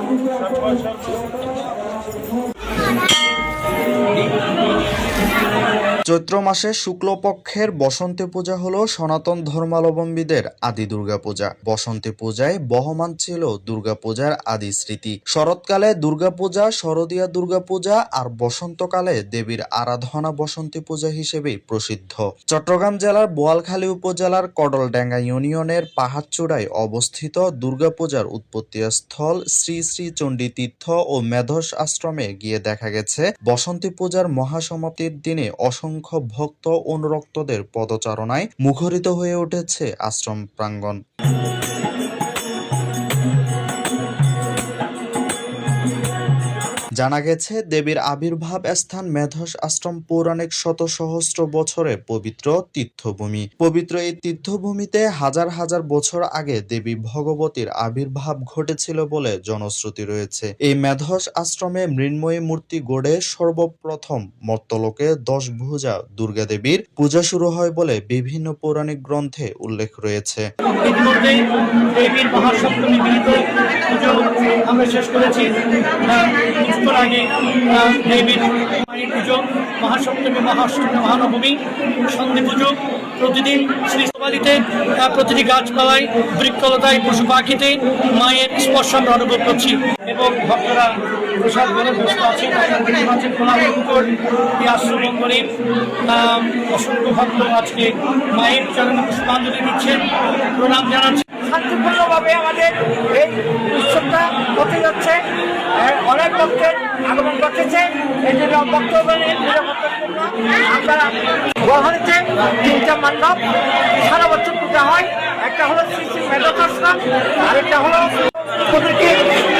Thank you. চৈত্র মাসে শুক্লপক্ষের বসন্তী পূজা হলো সনাতন ধর্মাবলম্বীদের আদি দুর্গাপূজা। বসন্তী পূজায় বহমান ছিল দুর্গাপূজার আদি স্মৃতি। শরৎকালে দুর্গাপূজা, শরদীয়া দুর্গাপূজা আর বসন্তকালে দেবীর আরাধনা বসন্তী পূজা হিসেবে প্রসিদ্ধ। চট্টগ্রাম জেলার বোয়ালখালী উপজেলার কডলডাঙ্গা ইউনিয়নের পাহাড়চূড়ায় অবস্থিত দুর্গাপূজার উৎপত্তি স্থল শ্রী শ্রী চণ্ডী তীর্থ ও মেধস আশ্রমে গিয়ে দেখা গেছে বসন্তী পূজার মহাসমাপ্তির দিনে অসংখ্য ভক্ত অনুরক্তদের পদচারণায় মুখরিত হয়ে উঠেছে আশ্রম প্রাঙ্গণ জানা গেছে, দেবীর আবির্ভাব স্থান মেধস আশ্রম পৌরাণিক শত সহস্র বছরের পবিত্র তীর্থভূমি। পবিত্র এই তীর্থভূমিতে হাজার হাজার বছর আগে দেবী ভগবতীর আবির্ভাব ঘটেছিল বলে জনশ্রুতি রয়েছে। এই মেধস আশ্রমে মৃন্ময়ী মূর্তি গড়ে সর্বপ্রথম মর্তলোকে দশ ভুজা দুর্গা দেবীর পূজা শুরু হয় বলে বিভিন্ন পৌরাণিক গ্রন্থে উল্লেখ রয়েছে। আমরা শেষ করেছি। আহ, আগে দেবীর মায়ের পুজো মহাসপ্তমী মহাষ্টমী মহানবমী সন্ধি পুজো প্রতিদিন শ্রী সবালিতে প্রতিটি গাছপালায় বৃক্ষলতায় পশু পাখিতে মায়ের স্পর্শ আমরা অনুভব করছি। এবং ভক্তরা প্রসাদ বলে বসে আছেন। আছেন কোলাহল এই আশ্রম অঙ্গনে আহ, অসংখ্য ভক্ত আজকে মায়ের চরণে পুষ্পাঞ্জলি দিচ্ছেন। প্রণাম জানাচ্ছেন ঘটেছে এই আমরা গহরিতে তিনটা মণ্ডপ সারা বছর পূজা হয়। একটা হলো শ্রী শ্রী মেধকাশ্রম আরেকটা হলো প্রকৃতি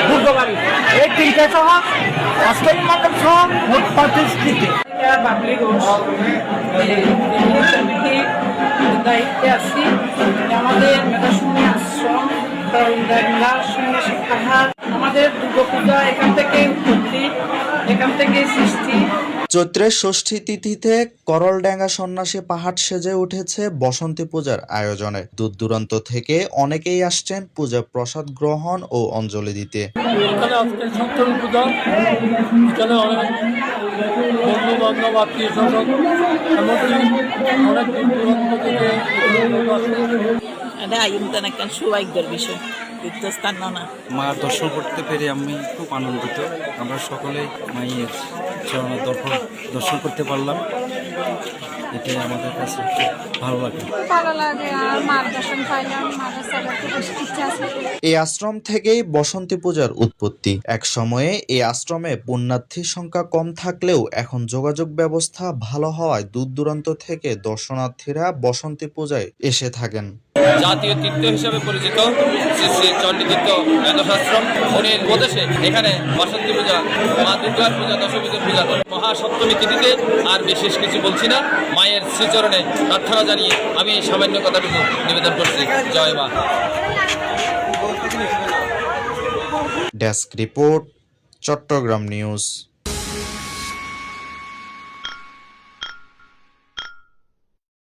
দুর্গবাড়ি। এই তিনটা সহ অষ্টমী মণ্ডপ সহ মোট পঁয়ত্রিশটিতে বাবলি দায়িত্বে আছি। আমাদের মেধাশূন্য আশ্রম আমাদের দুর্গাপূজা এখান থেকে চৈত্রের ষষ্ঠী তিথিতে করলডাঙ্গা সন্ন্যাসী পাহাড় সেজে উঠেছে বসন্তী পূজার আয়োজনে। দূর দূরান্ত থেকে অনেকেই আসছেন পূজা প্রসাদ গ্রহণ ও অঞ্জলি দিতে। বিষয় তীর্থস্থান না না। দর্শন করতে পেরে আমি খুব আনন্দিত। আমরা সকলে মায়ের চরণের দর্শন দর্শন করতে পারলাম। এটাই আমাদের কাছে ভালো লাগে। ভালো আর মার্গদর্শন পাইলাম এই আশ্রম থেকেই বসন্তী পূজার উৎপত্তি। এক সময়ে এই আশ্রমে পুণ্যার্থীর সংখ্যা কম থাকলেও এখন যোগাযোগ ব্যবস্থা ভালো হওয়ায় দূর দূরান্ত থেকে দর্শনার্থীরা বসন্তী পূজায় এসে থাকেন। জাতীয় তীর্থ হিসেবে পরিচিত শ্রী শ্রী চণ্ডীতীর্থ বেদশাস্ত্রম উনির উপদেশে এখানে বসন্তী পূজা, মা দুর্গার পূজা দশমীদের পূজা মহাসপ্তমী তিথিতে আর বিশেষ কিছু বলছি না। মায়ের শ্রীচরণে প্রার্থনা জানিয়ে আমি এই সামান্য কথাটুকু নিবেদন করছি। জয় মা। Desk report, Chattogram news.